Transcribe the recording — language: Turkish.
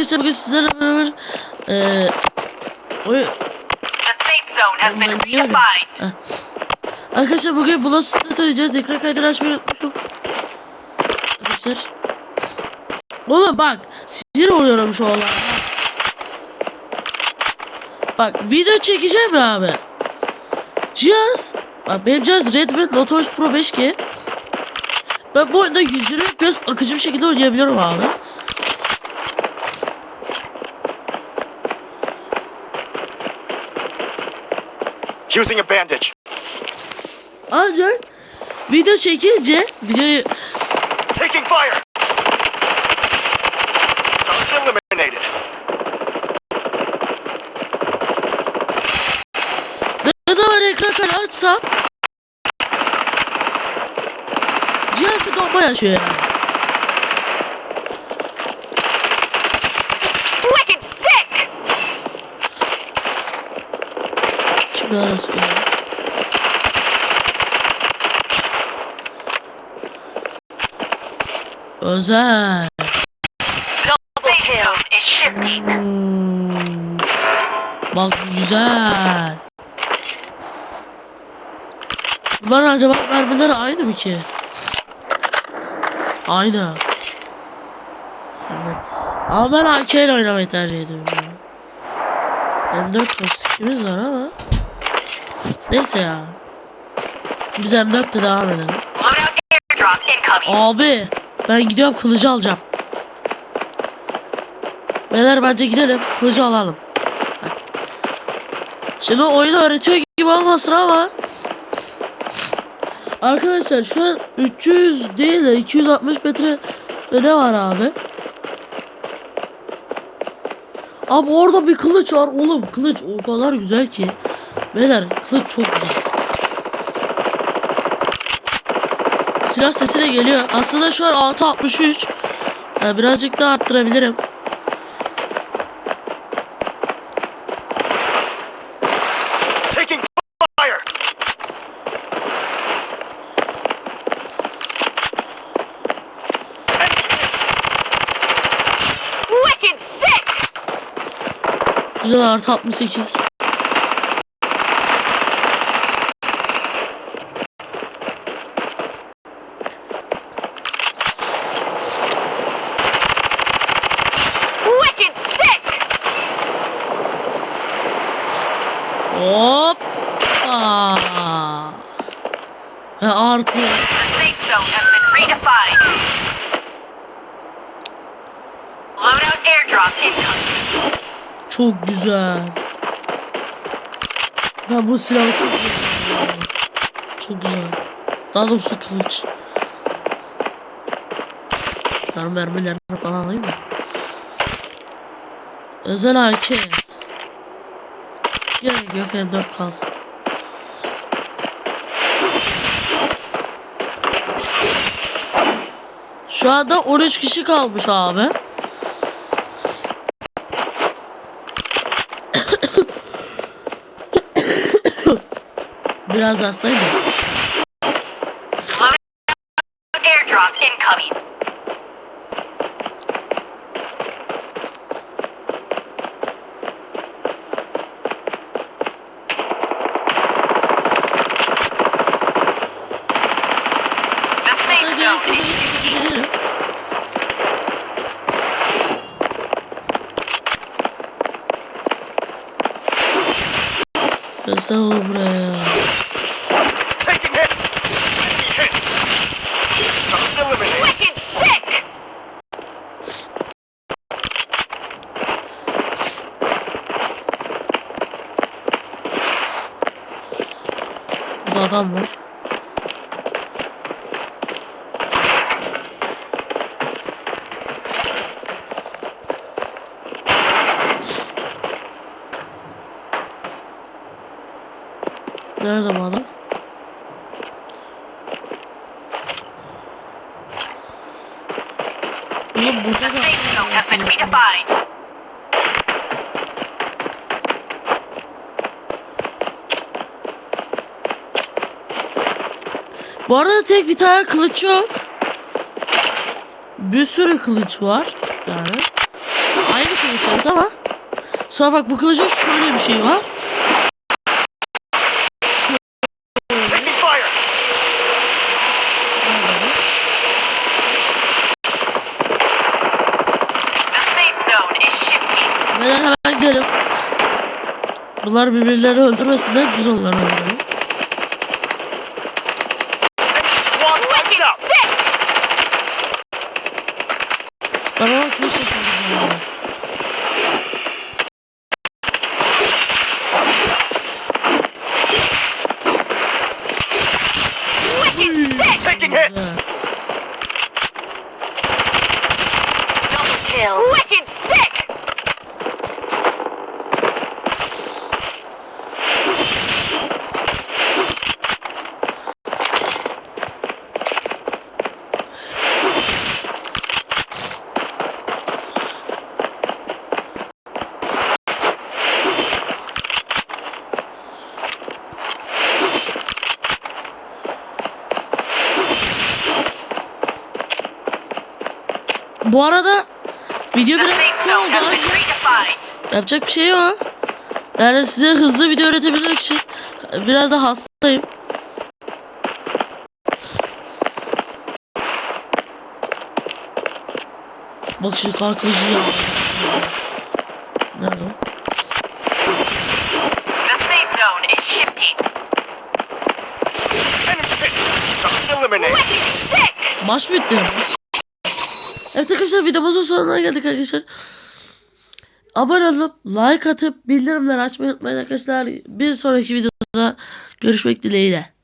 arkadaşlar bugün sizlerle beraber eee oy, redefined. Arkadaşlar bugün Blast Strat oynayacağız. Ekran kaydını açmayı unutmuşum. Arkadaşlar. Oğlum bak. Sinir oluyorum şu olaya. Bak video çekeceğim ya abi. Cihaz. Bak benim cihaz Redmi Note 13 Pro 5G. Ben bu oyunda 120 FPS akıcı bir şekilde oynayabiliyorum abi. Using a bandage. Ancak video çekince videoyu Taking fire. Target eliminated. ne zaman ekran kaydı açsam cihazda donma yaşıyor yani. Arası koyalım. Özel. Hmm. Bak güzel. Bunlar acaba mermileri aynı mı ki? Aynı. Evet. Ama ben AK ile oynamayı tercih ediyorum ya. M4 sikimiz var ama. Neyse ya. Biz M4'te devam edelim. Abi ben gidiyorum kılıcı alacağım. Beyler bence gidelim kılıcı alalım. Şimdi oyunu öğretiyor gibi olmasın ama Arkadaşlar şu an 300 değil de 260 metre ne var abi? Abi orada bir kılıç var oğlum kılıç o kadar güzel ki. Beyler kılıç çok güzel. Silah sesi de geliyor. Aslında şu an 663. Yani birazcık daha arttırabilirim. Taking fire. Wicked sick! Güzel artı 68. Loadout airdrop incoming. Çok güzel. Ben bu silahı çok güzel. Çok güzel. Daha doğrusu kılıç. Kar mermilerini falan alayım mı? Özel AK. Gerek yok M4 kalsın. Şu anda 13 kişi kalmış abi. Biraz hastayım. airdrop incoming. The safe Hadi zone is gidelim. Gelsene oğlum buraya ya. Taking hits. Enemy hit. Target eliminated. wicked sick! Burada adam var. Nerede bu adam? Oğlum burada. Bu arada tek bir tane kılıç yok. Bir sürü kılıç var. Yani. Aynı Evet ama sonra bak bu kılıcın şöyle bir şey var. Taking fire! The safe zone is shifting. Beyler hemen gidelim. Bunlar birbirlerini öldürmesinler biz onları öldürelim. Squad wiped Wicked out! sick! Ben ona kılıç yapıyorum. yani. Wicked sick! Taking hits! Bu arada video biraz kısa oldu. redefined. Yapacak bir şey yok. Yani size hızlı video üretebilmek için biraz da hastayım. Bak şimdi kalkıcı ya. Nerede? Maç bitti. Evet arkadaşlar videomuzun sonuna geldik arkadaşlar. Abone olup like atıp bildirimleri açmayı unutmayın arkadaşlar. Bir sonraki videoda görüşmek dileğiyle.